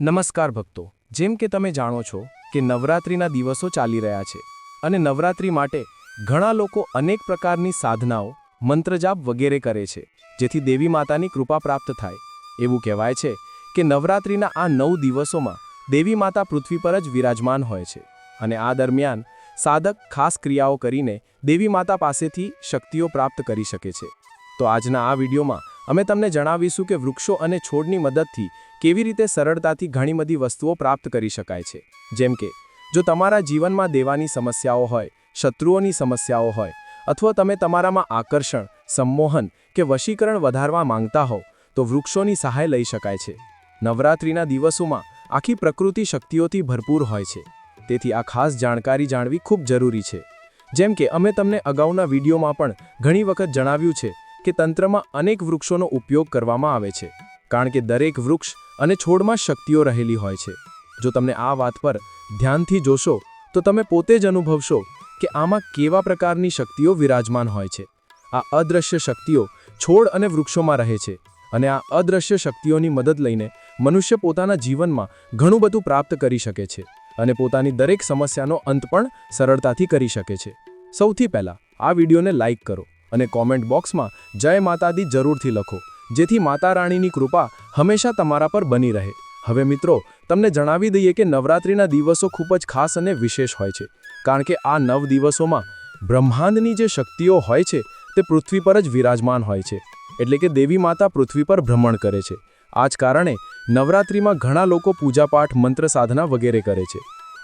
નમસ્કાર ભક્તો. જેમ કે તમે જાણો છો કે નવરાત્રિના દિવસો ચાલી રહ્યા છે અને નવરાત્રિ માટે ઘણા લોકો અનેક પ્રકારની સાધનાઓ, મંત્રજાપ વગેરે કરે છે, જેથી દેવી માતાની કૃપા પ્રાપ્ત થાય. એવું કહેવાય છે કે નવરાત્રિના આ નવ દિવસોમાં દેવી માતા પૃથ્વી પર જ વિરાજમાન હોય છે અને આ દરમિયાન સાધક ખાસ ક્રિયાઓ કરીને દેવી માતા પાસેથી શક્તિઓ પ્રાપ્ત કરી શકે છે. તો આજના આ વિડીયોમાં અમે તમને જણાવીશું કે વૃક્ષો અને છોડની મદદથી કેવી રીતે સરળતાથી ઘણી બધી વસ્તુઓ પ્રાપ્ત કરી શકાય છે. જેમ કે, જો તમારા જીવનમાં દેવાની સમસ્યાઓ હોય, શત્રુઓની સમસ્યાઓ હોય, અથવા તમે તમારામાં આકર્ષણ, સંમોહન કે વશીકરણ વધારવા માંગતા હો તો વૃક્ષોની સહાય લઈ શકાય છે. નવરાત્રિના દિવસોમાં આખી પ્રકૃતિ શક્તિઓથી ભરપૂર હોય છે. તેથી આ ખાસ જાણકારી જાણવી ખૂબ જરૂરી છે. જેમ કે, અમે તમને અગાઉના વિડીયોમાં પણ ઘણી વખત જણાવ્યું છે કે તંત્રમાં અનેક વૃક્ષોનો ઉપયોગ કરવામાં આવે છે, કારણ કે દરેક વૃક્ષ અને છોડમાં શક્તિઓ રહેલી હોય છે. જો તમને આ વાત પર ધ્યાનથી જોશો, તો તમે પોતે જ અનુભવશો કે આમાં કેવા પ્રકારની શક્તિઓ વિરાજમાન હોય છે. આ અદૃશ્ય શક્તિઓ છોડ અને વૃક્ષોમાં રહે છે અને આ અદૃશ્ય શક્તિઓની મદદ લઈને મનુષ્ય પોતાના જીવનમાં ઘણું બધું પ્રાપ્ત કરી શકે છે અને પોતાની દરેક સમસ્યાનો અંત પણ સરળતાથી કરી શકે છે. સૌથી પહેલાં આ વિડીયોને લાઇક કરો. અને કોમેન્ટ બોક્સમાં જય માતાદી જરૂરથી લખો. જેથી માતા રાણીની કૃપા હંમેશા તમારા પર બની રહે. હવે મિત્રો, તમને જણાવી દઈએ કે નવરાત્રિના દિવસો ખૂબ જ ખાસ અને વિશેષ હોય છે. કારણ કે આ નવ દિવસોમાં બ્રહ્માંડની જે શક્તિઓ હોય છે, તે પૃથ્વી પર જ વિરાજમાન હોય છે. એટલે કે દેવી માતા પૃથ્વી પર ભ્રમણ કરે છે. આ જ કારણે નવરાત્રિમાં ઘણા લોકો પૂજાપાઠ, મંત્ર સાધના વગેરે કરે છે.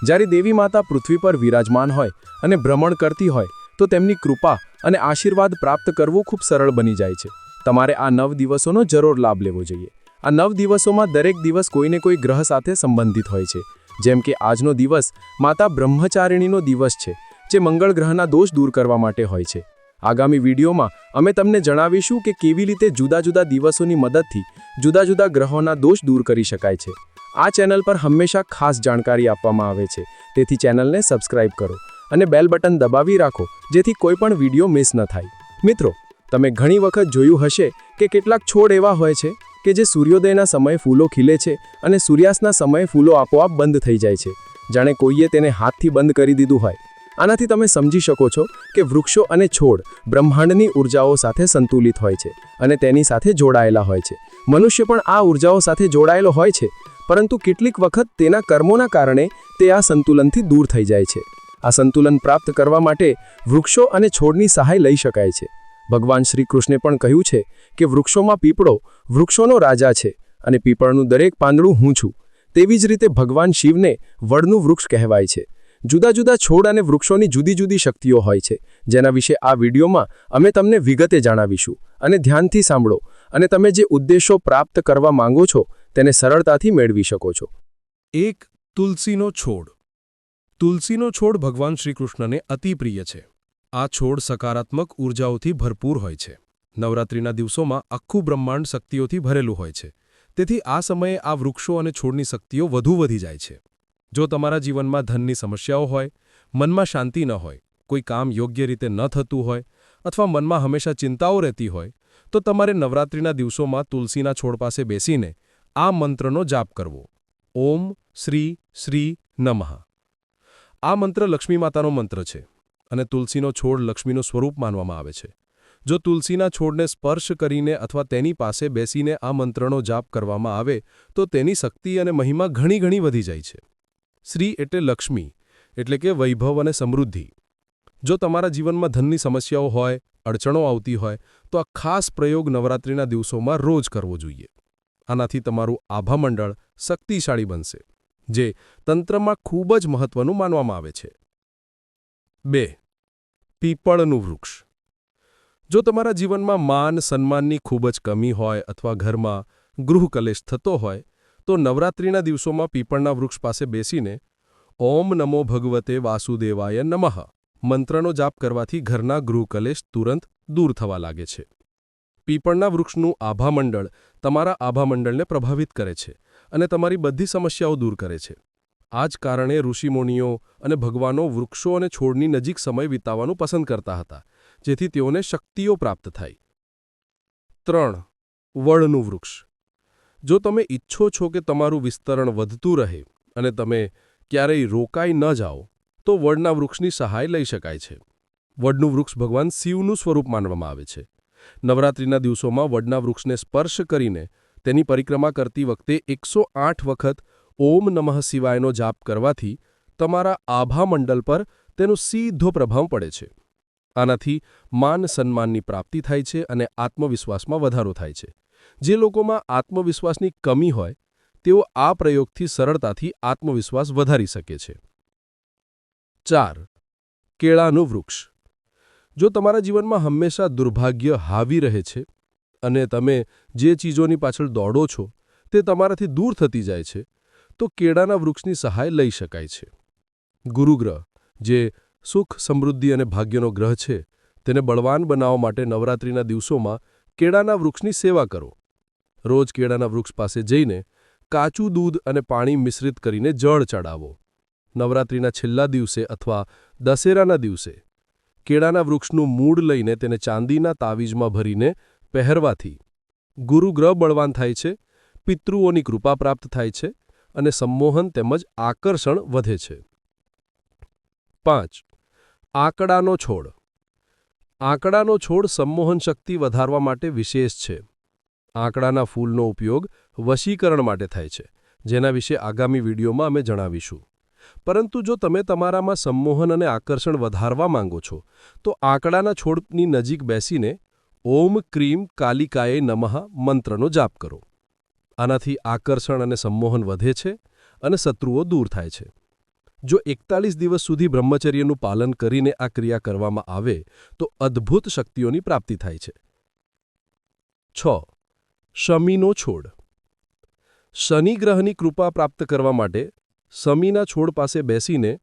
જ્યારે દેવી માતા પૃથ્વી પર વિરાજમાન હોય અને ભ્રમણ કરતી હોય, તો તેમની કૃપા અને આશીર્વાદ પ્રાપ્ત કરવું ખૂબ સરળ બની જાય છે. તમારે આ નવ દિવસોનો જરૂર લાભ લેવો જોઈએ. આ નવ દિવસોમાં દરેક દિવસ કોઈને કોઈ ગ્રહ સાથે સંબંધિત હોય છે. જેમ કે આજનો દિવસ માતા બ્રહ્મચારિણીનો દિવસ છે, જે મંગળ ગ્રહના દોષ દૂર કરવા માટે હોય છે. આગામી વિડીયોમાં અમે તમને જણાવીશું કે કેવી રીતે જુદા જુદા દિવસોની મદદથી જુદા જુદા ગ્રહોના દોષ દૂર કરી શકાય છે. આ ચેનલ પર હંમેશા ખાસ જાણકારી આપવામાં આવે છે. તેથી ચેનલને સબસ્ક્રાઇબ કરો. અને બેલ બટન દબાવી રાખો, જેથી કોઈ પણ વીડિયો મિસ ન થાય. મિત્રો, તમે ઘણી વખત જોયું હશે કે કેટલાક છોડ એવા હોય છે કે જે સૂર્યોદયના સમયે ફૂલો ખીલે છે અને સૂર્યાસ્તના સમયે ફૂલો આપોઆપ બંધ થઈ જાય છે. જાણે કોઈએ તેને હાથથી બંધ કરી દીધું હોય. આનાથી તમે સમજી શકો છો કે વૃક્ષો અને છોડ બ્રહ્માંડની ઉર્જાઓ સાથે સંતુલિત હોય છે અને તેની સાથે જોડાયેલા હોય છે. મનુષ્ય પણ આ ઉર્જાઓ સાથે જોડાયેલો હોય છે, પરંતુ કેટલીક વખત તેના કર્મોના કારણે તે આ સંતુલનથી દૂર થઈ જાય છે. આ સંતુલન પ્રાપ્ત કરવા માટે વૃક્ષો અને છોડની સહાય લઈ શકાય છે. ભગવાન શ્રી કૃષ્ણે પણ કહ્યું છે કે વૃક્ષોમાં પીપળો વૃક્ષોનો રાજા છે અને પીપળનું દરેક પાંદડું હું છું. તેવી જ રીતે ભગવાન શિવને વડનું વૃક્ષ કહેવાય છે. જુદા જુદા છોડ અને વૃક્ષોની જુદી જુદી શક્તિઓ હોય છે. જેના વિશે આ વિડીયોમાં અમે તમને વિગતે જણાવીશું. અને ધ્યાનથી સાંભળો અને તમે જે ઉદ્દેશો પ્રાપ્ત કરવા માંગો છો તેને સરળતાથી મેળવી શકો છો. એક તુલસીનો છોડ તુલસીનો છોડ ભગવાન શ્રીકૃષ્ણને અતિ પ્રિય છે. આ છોડ સકારાત્મક ઉર્જાઓથી ભરપૂર હોય છે. નવરાત્રિના દિવસોમાં આખું બ્રહ્માંડ શક્તિઓથી ભરેલું હોય છે. તેથી આ સમયે આ વૃક્ષો અને છોડની શક્તિઓ વધુ વધી જાય છે. જો તમારા જીવનમાં ધનની સમસ્યાઓ હોય, મનમાં શાંતિ ન હોય, કોઈ કામ યોગ્ય રીતે ન થતું હોય, અથવા મનમાં હંમેશા ચિંતાઓ રહેતી હોય, તો તમારે નવરાત્રિના દિવસોમાં તુલસીના છોડ પાસે બેસીને આ મંત્રનો જાપ કરવો. ઓમ શ્રી શ્રી નમઃ. આ મંત્ર લક્ષ્મી માતાનો મંત્ર છે અને તુલસીનો છોડ લક્ષ્મીનું સ્વરૂપ માનવામાં આવે છે. જો તુલસીના છોડને સ્પર્શ કરીને અથવા તેની પાસે બેસીને આ મંત્રનો જાપ કરવામાં આવે, તો તેની શક્તિ અને મહિમા ઘણી ઘણી વધી જાય છે. શ્રી એટલે લક્ષ્મી, એટલે કે વૈભવ અને સમૃદ્ધિ. જો તમારા જીવનમાં ધનની સમસ્યાઓ હોય, અડચણો આવતી હોય, તો આ ખાસ પ્રયોગ નવરાત્રિના દિવસોમાં રોજ કરવો જોઈએ. આનાથી તમારું આભામંડળ શક્તિશાળી બનશે. જે તંત્રમાં ખૂબ જ મહત્વનું માનવામાં આવે છે. બે, પીપળનું વૃક્ષ. જો તમારા જીવનમાં માન સન્માનની ખૂબ જ કમી હોય અથવા ઘરમાં ગૃહકલેશ થતો હોય, તો નવરાત્રિના દિવસોમાં પીપળના વૃક્ષ પાસે બેસીને ઓમ નમો ભગવતે વાસુદેવાય નમઃ મંત્રનો જાપ કરવાથી ઘરના ગૃહકલેશ તુરંત દૂર થવા લાગે છે. પીપળના વૃક્ષનું આભામંડળ તમારા આભામંડળને પ્રભાવિત કરે છે. અને તમારી બધી સમસ્યાઓ દૂર કરે છે. આ જ કારણે ઋષિમુનિઓ અને ભગવાનો વૃક્ષો અને છોડની નજીક સમય વિતાવવાનું પસંદ કરતા હતા, જેથી તેઓને શક્તિઓ પ્રાપ્ત થાય. ત્રણ વડનું વૃક્ષ. જો તમે ઈચ્છો છો કે તમારું વિસ્તરણ વધતું રહે અને તમે ક્યારેય રોકાઈ ન જાઓ, તો વડના વૃક્ષની સહાય લઈ શકાય છે. વડનું વૃક્ષ ભગવાન શિવનું સ્વરૂપ માનવામાં આવે છે. નવરાત્રિના દિવસોમાં વડના વૃક્ષને સ્પર્શ કરીને તેની પરિક્રમા કરતી વખતે એકસો આઠ વખત ઓમ નમઃ શિવાયનો જાપ કરવાથી તમારા આભામંડલ પર તેનો સીધો પ્રભાવ પડે છે. આનાથી માન સન્માનની પ્રાપ્તિ થાય છે અને આત્મવિશ્વાસમાં વધારો થાય છે. જે લોકોમાં આત્મવિશ્વાસની કમી હોય, તેઓ આ પ્રયોગથી સરળતાથી આત્મવિશ્વાસ વધારી શકે છે. ચાર. કેળાનું વૃક્ષ. જો તમારા જીવનમાં હંમેશા દુર્ભાગ્ય હાવી રહે છે અને તમે જે ચીજોની પાછળ દોડો છો, તે તમારાથી દૂર થતી જાય છે, તો કેળાના વૃક્ષની સહાય લઈ શકાય છે. ગુરુગ્રહ, જે સુખ, સમૃદ્ધિ અને ભાગ્યનો ગ્રહ છે, તેને બળવાન બનાવવા માટે નવરાત્રિના દિવસોમાં કેળાના વૃક્ષની સેવા કરો. રોજ કેળાના વૃક્ષ પાસે જઈને કાચું દૂધ અને પાણી મિશ્રિત કરીને જળ ચડાવો. નવરાત્રિના છેલ્લા દિવસે અથવા દશેરાના દિવસે કેળાના વૃક્ષનું મૂળ લઈને તેને ચાંદીના તાવીજમાં ભરીને પહેરવાથી. ગુરુગ્રહ બળવાન થાય છે, પિતૃઓની કૃપા પ્રાપ્ત થાય છે અને સંમોહન તેમજ આકર્ષણ વધે છે. પાંચ. આંકડાનો છોડ. આંકડાનો છોડ સંમોહન શક્તિ વધારવા માટે વિશેષ છે. આંકડાના ફૂલનો ઉપયોગ વશીકરણ માટે થાય છે, જેના વિશે આગામી વિડીયોમાં અમે જણાવીશું. પરંતુ જો તમે તમારામાં સંમોહન અને આકર્ષણ વધારવા માંગો છો, તો આંકડાના છોડની નજીક બેસીને ઓમ ક્રીમ કાલિકાએ નમઃ મંત્રનો જાપ કરો. આનાથી આકર્ષણ અને સંમોહન વધે છે અને શત્રુઓ દૂર થાય છે. જો એકતાલીસ દિવસ સુધી બ્રહ્મચર્યનું પાલન કરીને આ ક્રિયા કરવામાં આવે, તો અદ્ભુત શક્તિઓની પ્રાપ્તિ થાય છે. છ. શમીનો છોડ. શનિ ગ્રહની કૃપા પ્રાપ્ત કરવા માટે શમીના છોડ પાસે બેસીને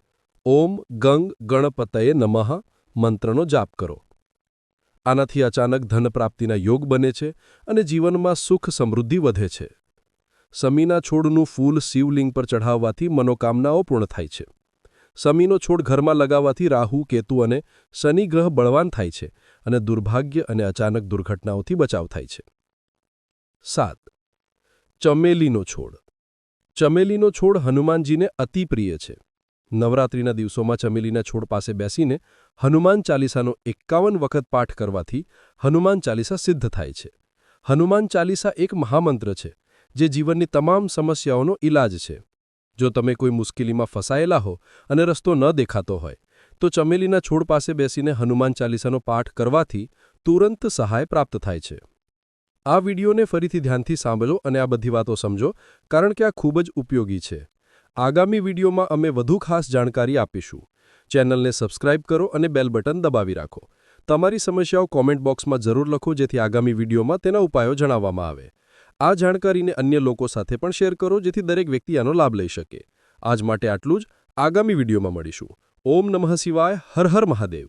ઓમ ગંગ ગણપતયે નમઃ મંત્રનો જાપ કરો. આનાથી અચાનક ધન પ્રાપ્તિના યોગ બને છે અને જીવનમાં સુખ સમૃદ્ધિ વધે છે. શમીના છોડનું ફૂલ શિવલિંગ પર ચઢાવવાથી મનોકામનાઓ પૂર્ણ થાય છે. શમીનો છોડ ઘરમાં લગાવવાથી રાહુ, કેતુ અને શનિ ગ્રહ બળવાન થાય છે અને દુર્ભાગ્ય અને અચાનક દુર્ઘટનાઓથી બચાવ થાય છે. સાત. ચમેલીનો છોડ. ચમેલીનો છોડ હનુમાનજીને અતિ પ્રિય છે. નવરાત્રિના દિવસોમાં ચમેલીના છોડ પાસે બેસીને હનુમાન ચાલીસાનો એકાવન વખત પાઠ કરવાથી હનુમાન ચાલીસા સિદ્ધ થાય છે. હનુમાન ચાલીસા એક મહામંત્ર છે, જે જીવનની તમામ સમસ્યાઓનો ઇલાજ છે. જો તમે કોઈ મુશ્કેલીમાં ફસાયેલા હો અને રસ્તો ન દેખાતો હોય, તો ચમેલીના છોડ પાસે બેસીને હનુમાન ચાલીસાનો પાઠ કરવાથી તુરંત સહાય પ્રાપ્ત થાય છે. આ વિડીયોને ફરીથી ધ્યાનથી સાંભળો અને આ બધી વાતો સમજો, કારણ કે આ ખૂબ જ ઉપયોગી છે. આગામી વિડીયોમાં અમે વધુ ખાસ જાણકારી આપીશું. ચેનલને સબસ્ક્રાઇબ કરો અને બેલ બટન દબાવી રાખો. તમારી સમસ્યાઓ કોમેન્ટ બોક્સમાં જરૂર લખો, જેથી આગામી વિડીયોમાં તેના ઉપાયો જણાવવામાં આવે. આ જાણકારીને અન્ય લોકો સાથે પણ શેર કરો, જેથી દરેક વ્યક્તિ આનો લાભ લઈ શકે. આજ માટે આટલું જ. આગામી વિડીયોમાં મળીશું. ઓમ નમઃ શિવાય. હર હર મહાદેવ.